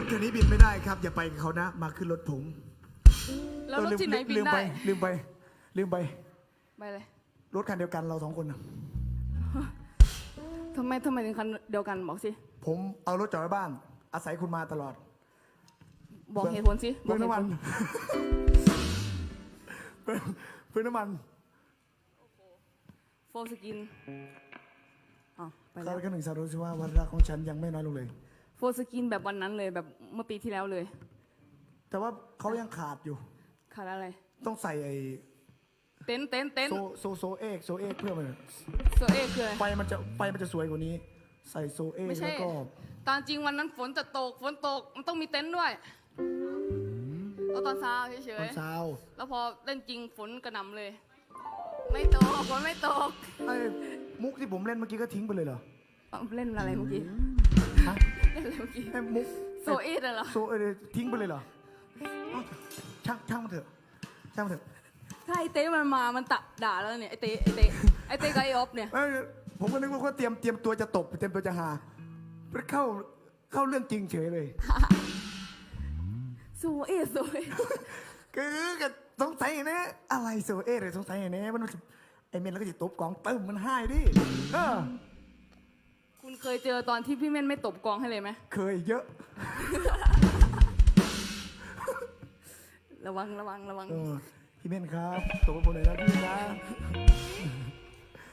ถคันนี้บินไม่ได้ครับ อย่าไปกับเขานะ มาขึ้นรถผมแล้วรถเออที่ไหนบินลืมได้ ไปลืมไป ลืมไป ไปเลยรถคันเดียวกันเราสองคนนะทำไมทำไมถึงคันเดียวกันบอกสิ ผมเอารถจอดไว้บ้าน อาศัยคุณมาตลอดบอกเหตุผลสิบเพื่ออกนเหตุน้ำผมันลเพื่อนเพื่อนน้ำมันโฟสกินอ๋อไปข้าแล้วพเจ้าหนึ่งสาวรู้สึกว่าวันรักของฉันยังไม่น้อยลงเลย โฟสกินแบบวันนั้นเลยแบบเมื่อปีที่แล้วเลย แต่ว่าเขายังขาดอยู่ ขาดอะไร ต้องใส่ไอ้เต็นท์เต็นท์เต็นโซท์โซโซเอกโซเอกเพื่อมันโซเอคืออะไรไฟมันจะไฟมันจะสวยกว่านี้ ใส่โซเอกไม่ใช่แล้วก็ตอนจริงวันนั้นฝนจะตกฝนตกมันต้องมีเต็นท์ด้วยเอาตอนเช้าเฉตอยนเช้าๆแล้วพอเล่นจริงฝนกระหน่ำเลย ไม่ตกฝนไม่ตกไอ้มุกที่ผมเล่นเมื่อกี้ก็ทิ้งไปเลยเหรอเอาเล่นอะไรเมื่อกี้ ฮะ เล่นอะไรเมื่อกี้ไอ้มุกโซเอเหรอโซเออทิ้งไปเลยเหรอเอ้าช่างช่างมันเถอะช่างมันเถอะถ้าไอเต้มันมามันตะด่าแล้วเนี่ยไอเต้ไอเต้ไอเต้กับไอออฟเนี่ยเอ้ยผมก็นึกว่าเขาเตรียมเตรียมตัวจะตบเตรียมตัวจะหาเข้าเข้าเรื่องจริงเฉยเลยโซเอโซเอคือก็สงสัยนะ อะไรโซเอเลยสงสัยนะมันไอเมนแล้วก็จะตบกองเติมมันให้ดิเออ คุณเคยเจอตอนที่พี่เม่นไม่ตบกองให้เลยไหม เคยเยอะ ระวังระวังระวัง เออพี่เมนครับตบกับผมหน่อยนะพี่นะ